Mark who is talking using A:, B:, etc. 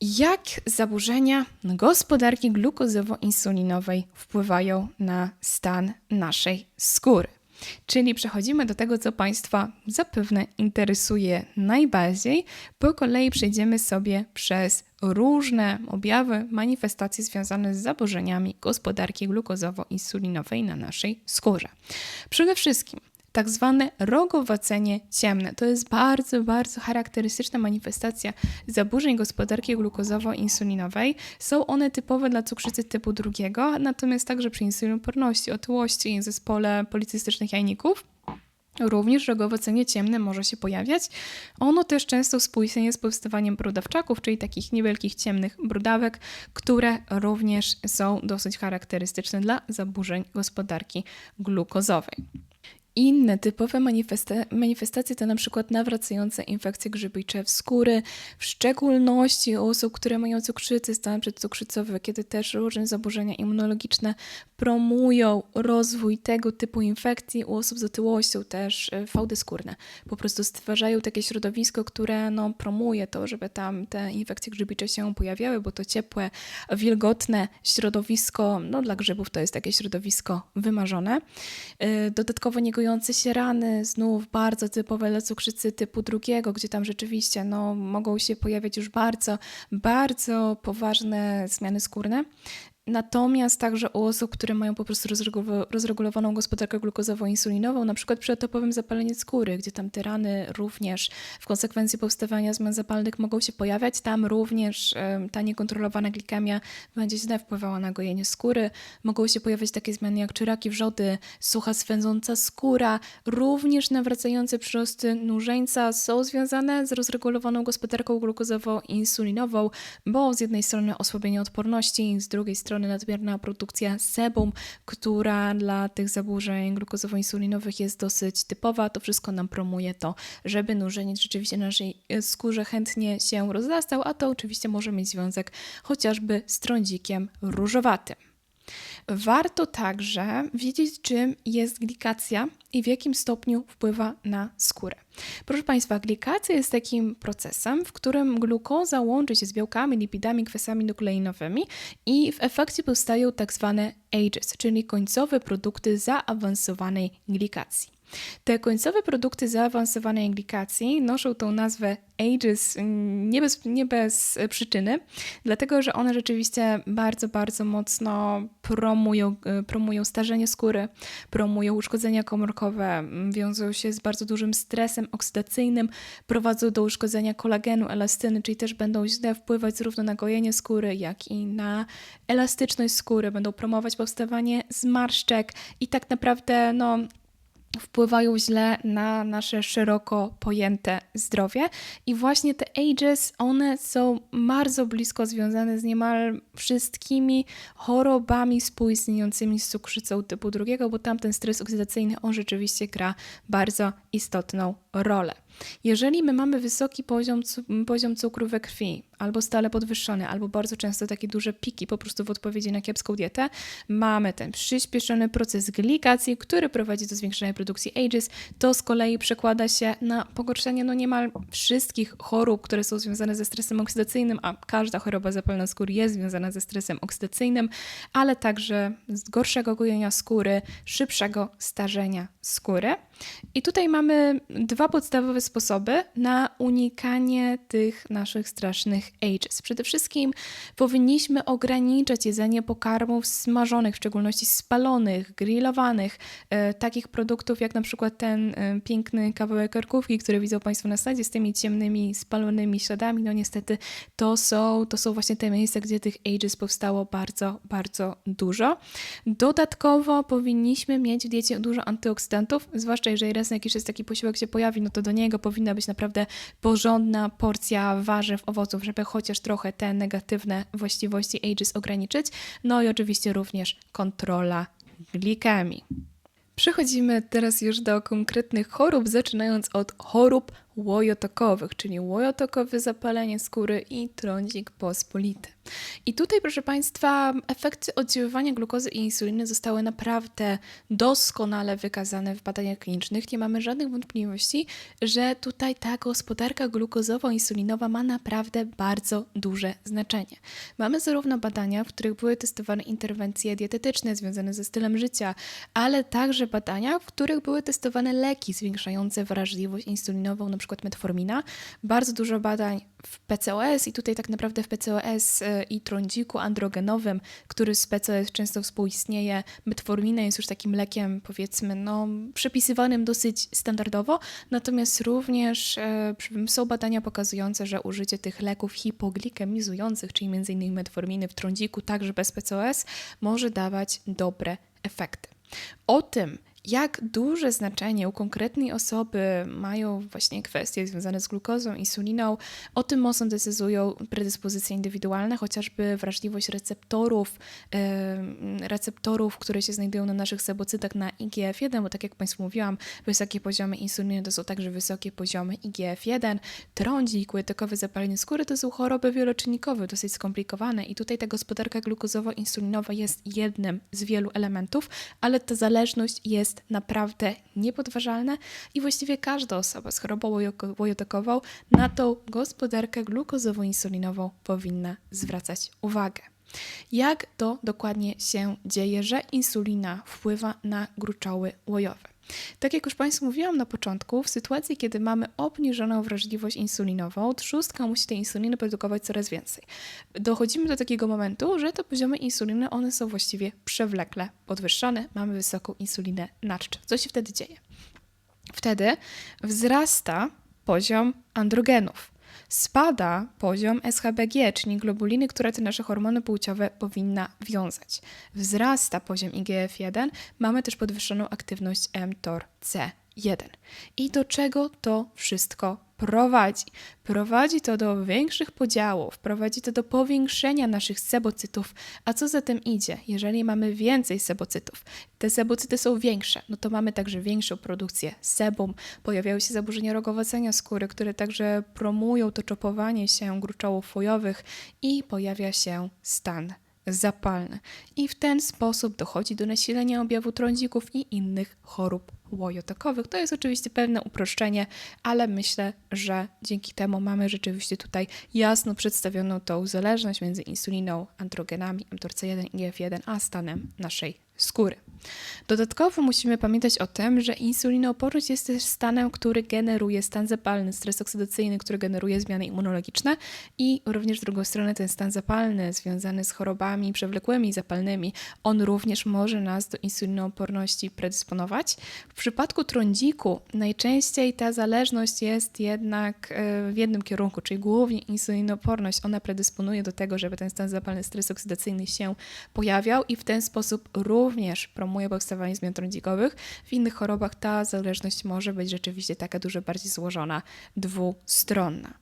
A: Jak zaburzenia gospodarki glukozowo-insulinowej wpływają na stan naszej skóry? Czyli przechodzimy do tego, co Państwa zapewne interesuje najbardziej. Po kolei przejdziemy sobie przez różne objawy, manifestacje związane z zaburzeniami gospodarki glukozowo-insulinowej na naszej skórze. Przede wszystkim tak zwane rogowacenie ciemne. To jest bardzo, bardzo charakterystyczna manifestacja zaburzeń gospodarki glukozowo-insulinowej. Są one typowe dla cukrzycy typu drugiego, natomiast także przy insulinoporności, otyłości i zespole policystycznych jajników. Również rogowacenie ciemne może się pojawiać. Ono też często współistnieje z powstawaniem brudawczaków, czyli takich niewielkich ciemnych brudawek, które również są dosyć charakterystyczne dla zaburzeń gospodarki glukozowej. Inne typowe manifesta manifestacje to na przykład nawracające infekcje grzybicze w skóry, w szczególności u osób, które mają cukrzycę, stan przedcukrzycowy, kiedy też różne zaburzenia immunologiczne promują rozwój tego typu infekcji u osób z otyłością, też e, fałdy skórne. Po prostu stwarzają takie środowisko, które no, promuje to, żeby tam te infekcje grzybicze się pojawiały, bo to ciepłe, wilgotne środowisko, no dla grzybów to jest takie środowisko wymarzone. E, dodatkowo niegojące się rany, znów bardzo typowe dla cukrzycy typu drugiego, gdzie tam rzeczywiście no, mogą się pojawiać już bardzo, bardzo poważne zmiany skórne. Natomiast także u osób, które mają po prostu rozregulowaną gospodarkę glukozowo-insulinową, na przykład przy atopowym zapaleniu skóry, gdzie tam te rany również w konsekwencji powstawania zmian zapalnych mogą się pojawiać, tam również ta niekontrolowana glikemia będzie źle wpływała na gojenie skóry. Mogą się pojawiać takie zmiany jak czyraki wrzody, sucha swędząca skóra, również nawracające przyrosty nużeńca są związane z rozregulowaną gospodarką glukozowo-insulinową, bo z jednej strony osłabienie odporności, z drugiej strony nadmierna produkcja sebum, która dla tych zaburzeń glukozowo-insulinowych jest dosyć typowa. To wszystko nam promuje to, żeby nużeniec rzeczywiście na naszej e, skórze chętnie się rozrastał, a to oczywiście może mieć związek chociażby z trądzikiem różowatym. Warto także wiedzieć, czym jest glikacja i w jakim stopniu wpływa na skórę. Proszę Państwa, glikacja jest takim procesem, w którym glukoza łączy się z białkami, lipidami, kwasami nukleinowymi i w efekcie powstają tak zwane AGEs, czyli końcowe produkty zaawansowanej glikacji. Te końcowe produkty zaawansowanej glikacji noszą tą nazwę Ages nie bez, nie bez przyczyny, dlatego że one rzeczywiście bardzo, bardzo mocno promują, promują starzenie skóry, promują uszkodzenia komórkowe, wiążą się z bardzo dużym stresem oksydacyjnym, prowadzą do uszkodzenia kolagenu, elastyny, czyli też będą źle wpływać zarówno na gojenie skóry, jak i na elastyczność skóry, będą promować powstawanie zmarszczek i tak naprawdę no, wpływają źle na nasze szeroko pojęte zdrowie. I właśnie te ages, one są bardzo blisko związane z niemal wszystkimi chorobami współistniejącymi z cukrzycą typu drugiego, bo tamten stres oksydacyjny, on rzeczywiście gra bardzo istotną rolę. Jeżeli my mamy wysoki poziom, poziom cukru we krwi, albo stale podwyższony, albo bardzo często takie duże piki po prostu w odpowiedzi na kiepską dietę, mamy ten przyspieszony proces glikacji, który prowadzi do zwiększenia produkcji AGES. To z kolei przekłada się na pogorszenie no niemal wszystkich chorób, które są związane ze stresem oksydacyjnym, a każda choroba zapalna skóry jest związana ze stresem oksydacyjnym, ale także z gorszego gojenia skóry, szybszego starzenia skóry. I tutaj mamy dwa podstawowe sposoby na unikanie tych naszych strasznych ages. Przede wszystkim powinniśmy ograniczać jedzenie pokarmów smażonych, w szczególności spalonych, grillowanych, e, takich produktów jak na przykład ten e, piękny kawałek karkówki, który widzą Państwo na sladzie z tymi ciemnymi, spalonymi śladami. No niestety to są, to są właśnie te miejsca, gdzie tych ages powstało bardzo, bardzo dużo. Dodatkowo powinniśmy mieć w diecie dużo antyoksydantów, zwłaszcza jeżeli raz na jakiś czas taki posiłek się pojawi, no to do niego powinna być naprawdę porządna porcja warzyw, owoców, żeby chociaż trochę te negatywne właściwości AGES ograniczyć. No i oczywiście również kontrola glikemii. Przechodzimy teraz już do konkretnych chorób, zaczynając od chorób łojotokowych, czyli łojotokowe zapalenie skóry i trądzik pospolity. I tutaj, proszę Państwa, efekty oddziaływania glukozy i insuliny zostały naprawdę doskonale wykazane w badaniach klinicznych. Nie mamy żadnych wątpliwości, że tutaj ta gospodarka glukozowo-insulinowa ma naprawdę bardzo duże znaczenie. Mamy zarówno badania, w których były testowane interwencje dietetyczne związane ze stylem życia, ale także badania, w których były testowane leki zwiększające wrażliwość insulinową, np. metformina. Bardzo dużo badań w PCOS i tutaj tak naprawdę w PCOS y, i trądziku androgenowym, który z PCOS często współistnieje. Metformina jest już takim lekiem, powiedzmy, no, przepisywanym dosyć standardowo, natomiast również e, są badania pokazujące, że użycie tych leków hipoglikemizujących, czyli m.in. metforminy w trądziku, także bez PCOS, może dawać dobre efekty. O tym, jak duże znaczenie u konkretnej osoby mają właśnie kwestie związane z glukozą, insuliną, o tym mocno decydują predyspozycje indywidualne, chociażby wrażliwość receptorów, receptorów, które się znajdują na naszych sebocytach na IGF-1, bo tak jak Państwu mówiłam, wysokie poziomy insuliny to są także wysokie poziomy IGF-1, trądzik, łytykowe zapalenie skóry to są choroby wieloczynnikowe, dosyć skomplikowane i tutaj ta gospodarka glukozowo-insulinowa jest jednym z wielu elementów, ale ta zależność jest naprawdę niepodważalna i właściwie każda osoba z chorobą łojo- łojotokową na tą gospodarkę glukozowo-insulinową powinna zwracać uwagę. Jak to dokładnie się dzieje, że insulina wpływa na gruczoły łojowe? Tak jak już Państwu mówiłam na początku, w sytuacji, kiedy mamy obniżoną wrażliwość insulinową, trzustka musi tej insuliny produkować coraz więcej. Dochodzimy do takiego momentu, że te poziomy insuliny, one są właściwie przewlekle podwyższone, mamy wysoką insulinę nadczep. Co się wtedy dzieje? Wtedy wzrasta poziom androgenów. Spada poziom SHBG, czyli globuliny, które te nasze hormony płciowe powinna wiązać. Wzrasta poziom IGF-1, mamy też podwyższoną aktywność mTOR-C1. I do czego to wszystko prowadzi? Prowadzi to do większych podziałów, prowadzi to do powiększenia naszych sebocytów. A co za tym idzie? Jeżeli mamy więcej sebocytów, te sebocyty są większe, no to mamy także większą produkcję sebum, pojawiają się zaburzenia rogowacenia skóry, które także promują to czopowanie się gruczołów fojowych i pojawia się stan zapalny. I w ten sposób dochodzi do nasilenia objawu trądzików i innych chorób łojotokowych. To jest oczywiście pewne uproszczenie, ale myślę, że dzięki temu mamy rzeczywiście tutaj jasno przedstawioną tą zależność między insuliną, androgenami, mTORC1, IGF-1, a stanem naszej skóry. Dodatkowo musimy pamiętać o tym, że insulinooporność jest też stanem, który generuje stan zapalny, stres oksydacyjny, który generuje zmiany immunologiczne i również w drugą stronę ten stan zapalny związany z chorobami przewlekłymi zapalnymi, on również może nas do insulinooporności predysponować. W przypadku trądziku najczęściej ta zależność jest jednak e, w jednym kierunku, czyli głównie insulinooporność. Ona predysponuje do tego, żeby ten stan zapalny, stres oksydacyjny się pojawiał i w ten sposób również promuje powstawanie zmian trądzikowych. W innych chorobach ta zależność może być rzeczywiście taka dużo bardziej złożona, dwustronna.